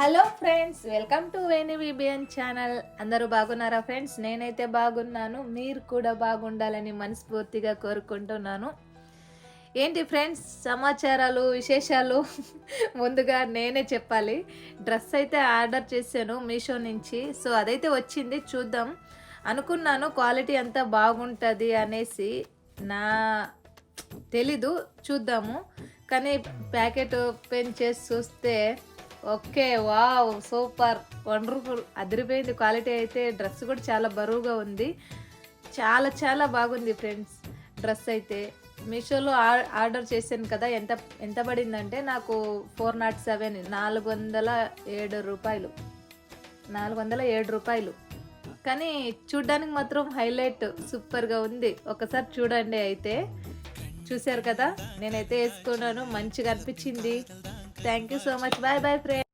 Hello friends welcome to Veni channel. అందరూ బాగున్నారా friends? నేనైతే బాగున్నాను. మీరు కూడా బాగుండాలని మనస్ఫూర్తిగా కోరుకుంటున్నాను. ఏంటి ఫ్రెండ్స్ సమాచారాలు విశేషాలు? ముందుగా నేనే చెప్పాలి. డ్రెస్ అయితే ఆర్డర్ చేశాను మీషో నుంచి. సో అదైతే వచ్చింది చూద్దాం. అనుకున్నాను క్వాలిటీ అంతా బాగుంటుంది అనేసి. నా తెలీదు చూద్దాము. కానీ ప్యాకెట్ ఓపెన్ చేసి చూస్తే ఓకే వావ్ సూపర్ వండర్ఫుల్ అదిరిపోయింది క్వాలిటీ అయితే డ్రెస్ కూడా చాలా బరువుగా ఉంది. చాలా చాలా బాగుంది ఫ్రెండ్స్ డ్రెస్ అయితే. మీషోలో ఆర్డర్ చేశాను కదా ఎంత ఎంత పడిందంటే నాకు ఫోర్ నాట్ సెవెన్ నాలుగు వందల ఏడు రూపాయలు. నాలుగు వందల ఏడు రూపాయలు. కానీ చూడ్డానికి మాత్రం హైలైట్ సూపర్గా ఉంది. ఒకసారి చూడండి అయితే. చూశారు కదా నేనైతే వేసుకున్నాను మంచిగా అనిపించింది. thank you so much. Bye bye friends.